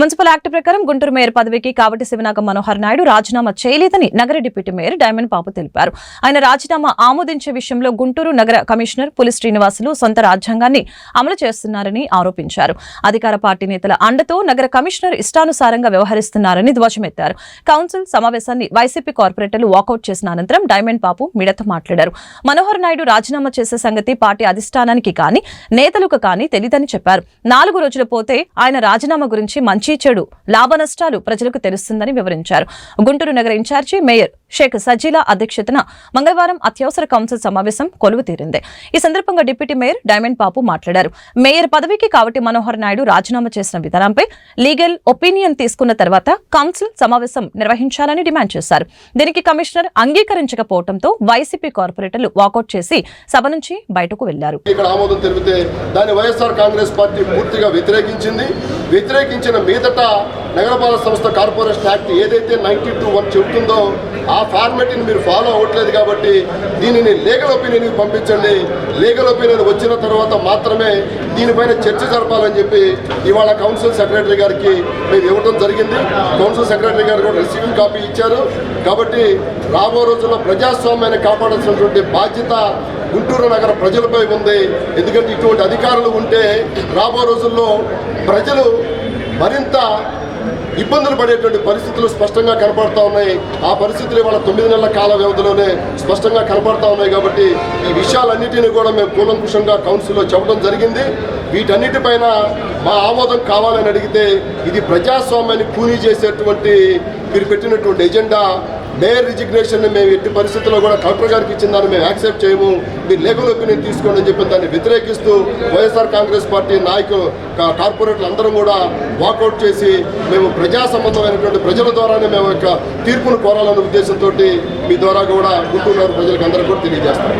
Municipal act ప్రకారం Guntur mayor పదవికి కావటి శివనాగ మనోహర్ నాయుడు రాజీనామా చేయలేదని నగర డిప్యూటీ మేయర్ డైమండ్ బాబు తెలిపారు. ఆయన రాజీనామా ఆమోదించే విషయంలో గుంటూరు నగర కమిషనర్ పులి శ్రీనివాసులు సొంత రాజ్యాంగాన్ని అమలు చేస్తున్నారని ఆరోపించారు. అధికార పార్టీ నేతల అండతో నగర కమిషనర్ ఇష్టానుసారంగా వ్యవహరిస్తున్నారని ధ్వజమెత్తారు. కౌన్సిల్ సమావేశాన్ని వైసీపీ కార్పొరేటర్లు వాకౌట్ చేసిన అనంతరం డైమండ్ పాపు మీడియాతో మాట్లాడారు. మనోహర్ నాయుడు రాజీనామా చేసే సంగతి పార్టీ అధిష్టానానికి కానీ నేతలకు కానీ తెలియదని చెప్పారు. నాలుగు రోజులు పోతే ఆయన రాజీనామా గురించి మంచి చెడు లాభనష్టాలు ప్రజలకు తెలుస్తుందని వివరించారు. గుంటూరు నగర ఇన్ఛార్జి మేయర్ షేక్ సజీలా అధ్యక్షతన మంగళవారం అత్యవసర కౌన్సిల్ సమావేశం కొలువు తీరింది ఈ సందర్భంగా డిప్యూటీ మేయర్ డైమండ్ పాపు మాట్లాడారు. మేయర్ పదవికి కావటి మనోహర్ నాయుడు రాజీనామా చేసిన విధానంపై లీగల్ ఒపీనియన్ తీసుకున్న తర్వాత కౌన్సిల్ సమావేశం నిర్వహించాలని డిమాండ్ చేశారు. దీనికి కమిషనర్ అంగీకరించకపోవడంతో వైసీపీ కార్పొరేటర్లు వాకౌట్ చేసి సభ నుంచి బయటకు వెళ్ళారు. ఇక్కడ ఆమోదం తెలిపితే దాన్ని వైఎస్ఆర్ కాంగ్రెస్ పార్టీ పూర్తిగా వ్యతిరేకించింది. వ్యతిరేకించిన మీదట నగరపాలక సంస్థ కార్పొరేషన్ యాక్ట్ ఏదైతే నైన్టీ టూ వన్ చెబుతుందో ఆ ఫార్మాట్ని మీరు ఫాలో అవ్వట్లేదు కాబట్టి దీనిని లీగల్ ఒపీనియన్కి పంపించండి. లీగల్ ఒపీనియన్ వచ్చిన తర్వాత మాత్రమే దీనిపైన చర్చ జరపాలని చెప్పి ఇవాళ కౌన్సిల్ సెక్రటరీ గారికి మేము ఇవ్వడం జరిగింది. కౌన్సిల్ సెక్రటరీ గారు కూడా రిసీవింగ్ కాపీ ఇచ్చారు. కాబట్టి రాబో రోజుల్లో ప్రజాస్వామ్యాన్ని కాపాడాల్సినటువంటి బాధ్యత గుంటూరు నగర ప్రజలపై ఉంది. ఎందుకంటే ఇటువంటి అధికారులు ఉంటే రాబో రోజుల్లో ప్రజలు మరింత ఇబ్బందులు పడేటువంటి పరిస్థితులు స్పష్టంగా కనపడతా ఉన్నాయి. ఆ పరిస్థితులు ఇవాళ తొమ్మిది నెలల కాల వ్యవధిలోనే స్పష్టంగా కనపడతా ఉన్నాయి కాబట్టి ఈ విషయాలన్నిటిని కూడా మేము కూలంకుషంగా కౌన్సిల్లో చెప్పడం జరిగింది. వీటన్నిటిపైన మా ఆమోదం కావాలని అడిగితే ఇది ప్రజాస్వామ్యాన్ని కూనీ చేసేటువంటి మీరు పెట్టినటువంటి ఎజెండా మేయర్ రిజిగ్నేషన్ మేము ఎట్టి పరిస్థితుల్లో కూడా కలెక్టర్ గారికి ఇచ్చిన దాన్ని మేము యాక్సెప్ట్ చేయము. మీరు లీగల్ ఒపీనియన్ తీసుకోండి అని చెప్పి దాన్ని వ్యతిరేకిస్తూ వైఎస్ఆర్ కాంగ్రెస్ పార్టీ నాయకులు కార్పొరేట్లు అందరం కూడా వాకౌట్ చేసి మేము ప్రజా సంబంధమైనటువంటి ప్రజల ద్వారానే మేము యొక్క తీర్పును కోరాలనే ఉద్దేశంతో మీ ద్వారా కూడా గుంటూరు ప్రజలకు అందరూ కూడా తెలియజేస్తాం.